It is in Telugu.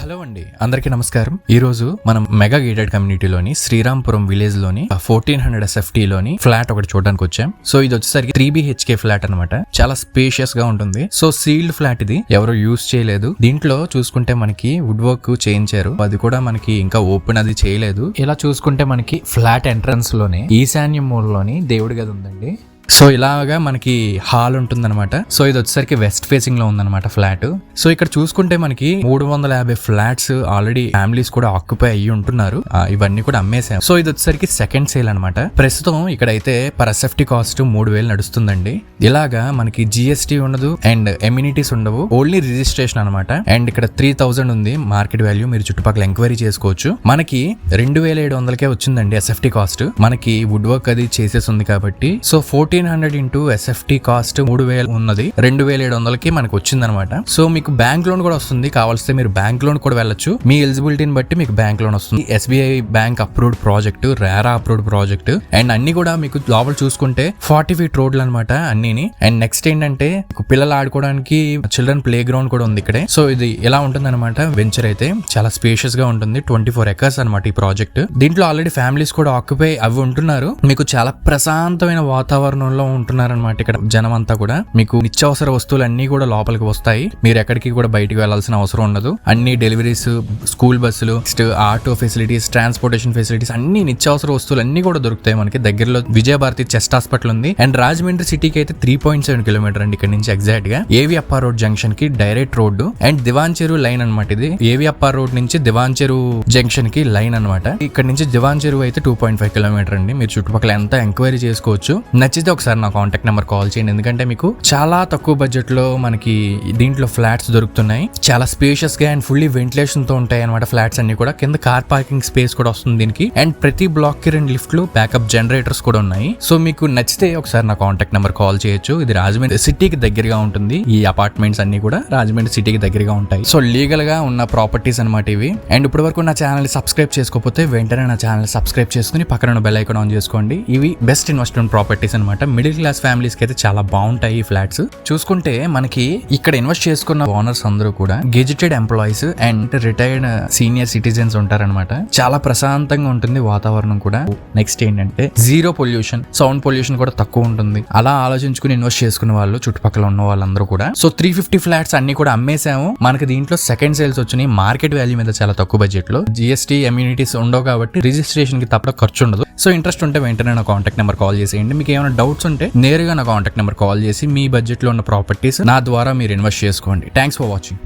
హలో అండి అందరికీ నమస్కారం. ఈ రోజు మనం మెగా గేటెడ్ కమ్యూనిటీలోని శ్రీరాంపురం విలేజ్లోని ఫోర్టీన్ హండ్రెడ్ ఎస్ఎఫ్టీ లోని ఫ్లాట్ ఒకటి చూడడానికి వచ్చాం. సో ఇది వచ్చేసరికి త్రీ బిహెచ్కే ఫ్లాట్ అన్నమాట. చాలా స్పేషియస్గా ఉంటుంది. సో సీల్డ్ ఫ్లాట్ ఇది. ఎవరు యూజ్ చేయలేదు. దీంట్లో చూసుకుంటే మనకి వుడ్ వర్క్ చేయించారు. అది కూడా మనకి ఇంకా ఓపెన్ అది చేయలేదు. ఇలా చూసుకుంటే మనకి ఫ్లాట్ ఎంట్రన్స్లోనే ఈశాన్య మూలలోని దేవుడి గది ఉందండి. సో ఇలాగా మనకి హాల్ ఉంటుందన్నమాట. సో ఇది వచ్చేసరికి వెస్ట్ ఫేసింగ్లో ఉందన్నమాట ఫ్లాట్. సో ఇక్కడ చూసుకుంటే మనకి మూడు వందల యాభై ఫ్లాట్స్ ఆల్రెడీ ఫ్యామిలీస్ కూడా ఆక్యుపై అయ్యి ఉంటున్నారు. ఇవన్నీ కూడా అమ్మేసాం సో ఇది వచ్చేసరికి సెకండ్ సేల్ అనమాట ప్రస్తుతం ఇక్కడైతే పర్ ఎస్ఎఫ్టీ కాస్ట్ మూడు వేలు నడుస్తుందండి. ఇలాగా మనకి జిఎస్టీ ఉండదు అండ్ ఎమ్యూనిటీస్ ఉండవు. ఓన్లీ రిజిస్ట్రేషన్ అనమాట అండ్ ఇక్కడ త్రీ థౌసండ్ ఉంది. మార్కెట్ వాల్యూ మీరు చుట్టుపక్కల ఎంక్వైరీ చేసుకోవచ్చు. మనకి రెండు వేల ఏడు వందలకే వచ్చిందండి ఎస్ఎఫ్టీ కాస్ట్. మనకి వుడ్ వర్క్ అది చేసేసి ఉంది కాబట్టి. So fourteen hundred into SFT cost మూడు వేలు ఉన్నది. రెండు వేల ఏడు వందలకి మనకి వచ్చిందనమాట. సో మీకు బ్యాంక్ లోన్ కూడా వస్తుంది. కావాల్సి మీరు బ్యాంక్ లోన్ కూడా వెళ్ళొచ్చు. మీ ఎలిజిబిలిటీని బట్టి మీకు బ్యాంక్ లోన్ వస్తుంది. SBI bank approved project RERA approved project and అన్ని కూడా మీకు లోపల చూసుకుంటే ఫార్టీ ఫీట్ రోడ్లు అనమాట అన్నిని. అండ్ నెక్స్ట్ ఏంటంటే పిల్లలు ఆడుకోవడానికి చిల్డ్రన్ ప్లే గ్రౌండ్ కూడా ఉంది ఇక్కడే. సో ఇది ఎలా ఉంటుంది అనమాట వెంచర్ అయితే చాలా స్పేషియస్గా ఉంటుంది. ట్వంటీ ఫోర్ ఎకర్స్ అనమాట ఈ ప్రాజెక్ట్ దీంట్లో ఆల్రెడీ ఫ్యామిలీస్ కూడా ఆక్యుపై అవి ఉంటున్నారు. మీకు చాలా ప్రశాంతమైన వాతావరణం వాతావరణంలో ఉంటున్నారనమాట ఇక్కడ జనం అంతా కూడా. మీకు నిత్యావసర వస్తువులు అన్ని కూడా లోపలికి వస్తాయి. మీరు ఎక్కడికి కూడా బయటికి వెళ్ళాల్సిన అవసరం ఉండదు. అన్ని డెలివరీస్ స్కూల్ బస్సులు next auto facilities transportation facilities అన్ని నిత్యావసర వస్తువులు అన్ని కూడా దొరుకుతాయి మనకి. దగ్గరలో విజయభారతి చెస్ట్ హాస్పిటల్ ఉంది. అండ్ రాజమండ్రి సిటీకి అయితే త్రీ పాయింట్ సెవెన్ కిలోమీటర్ అండి ఇక్కడ నుంచి ఎగ్జాక్ట్గా. ఏవి అప్పార్ road జంక్షన్కి direct road. And Diwan Cheruvu line అనమాట ఇది. ఏవి అప్పార్ రోడ్ నుంచి దివాన్ చెరువు జంక్షన్కి లైన్ అనమాట ఇక్కడ నుంచి దివాన్ చెరువు అయితే టూ పాయింట్ ఫైవ్ కిలోమీటర్ అండి. మీరు చుట్టుపక్కల ఎంత ఎంక్వైరీ చేసుకోవచ్చు. నచ్చితే ఒకసారి నా కాంటాక్ట్ నెంబర్ కాల్ చేయండి. ఎందుకంటే మీకు చాలా తక్కువ బడ్జెట్లో మనకి దీంట్లో ఫ్లాట్స్ దొరుకుతున్నాయి. చాలా స్పేషియస్గా అండ్ ఫుల్లీ వెంటిలేషన్తో ఉంటాయి అనమాట ఫ్లాట్స్ అన్ని కూడా. కింద కార్ పార్కింగ్ స్పేస్ కూడా వస్తుంది దీనికి. అండ్ ప్రతి బ్లాక్కి రెండు లిఫ్ట్లు బ్యాకప్ జనరేటర్స్ కూడా ఉన్నాయి. సో మీకు నచ్చితే ఒకసారి నా కాంటాక్ట్ నెంబర్ కాల్ చేయొచ్చు. ఇది రాజమండ్రి సిటీకి దగ్గరగా ఉంటుంది. ఈ అపార్ట్మెంట్స్ అన్ని కూడా రాజమండ్రి సిటీకి దగ్గరగా ఉంటాయి. సో లీగల్గా ఉన్న ప్రాపర్టీస్ అనమాట ఇవి. అండ్ ఇప్పటి వరకు నా ఛానల్ సబ్స్క్రైబ్ చేసుకోకపోతే వెంటనే నా ఛానల్ సబ్స్క్రైబ్ చేసుకుని పక్కన బెల్ ఐకాన్ ఆన్ చేసుకోండి. ఇవి బెస్ట్ ఇన్వెస్ట్మెంట్ ప్రాపర్టీస్ అనమాట మిడిల్ క్లాస్ ఫ్యామిలీస్కి అయితే చాలా బాగుంటాయి ఈ ఫ్లాట్స్. చూసుకుంటే మనకి ఇక్కడ ఇన్వెస్ట్ చేసుకున్న ఓనర్స్ అందరూ కూడా gazetted employees and retired senior citizens ఉంటారన్నమాట. చాలా ప్రశాంతంగా ఉంటుంది వాతావరణం కూడా. నెక్స్ట్ ఏంటంటే జీరో పొల్యూషన్ సౌండ్ పొల్యూషన్ కూడా తక్కువ ఉంటుంది. అలా ఆలోచించుకుని ఇన్వెస్ట్ చేసుకునే వాళ్ళు చుట్టుపక్కల ఉన్న వాళ్ళందరూ కూడా. సో త్రీ ఫిఫ్టీ ఫ్లాట్స్ అన్ని కూడా అమ్మేసాము మనకి దీంట్లో సెకండ్ సేల్స్ వచ్చినాయి. మార్కెట్ వాల్యూ మీద చాలా తక్కువ బడ్జెట్లో. జిఎస్టీ ఎమ్యూనిటీస్ ఉండవు కాబట్టి రిజిస్ట్రేషన్కి తప్ప ఖర్చు ఉండదు. సో ఇంట్రెస్ట్ ఉంటే వెంటనే నా కాంటాక్ట్ నెంబర్ కాల్ చేసేయండి. మీకు ఏమైనా డౌట్ డౌట్స్ ఉంటే నేరుగా నా కాంటాక్ట్ నెంబర్ కాల్ చేసి మీ బడ్జెట్లో ఉన్న ప్రాపర్టీస్ నా ద్వారా మీరు ఇన్వెస్ట్ చేసుకోండి. Thanks for watching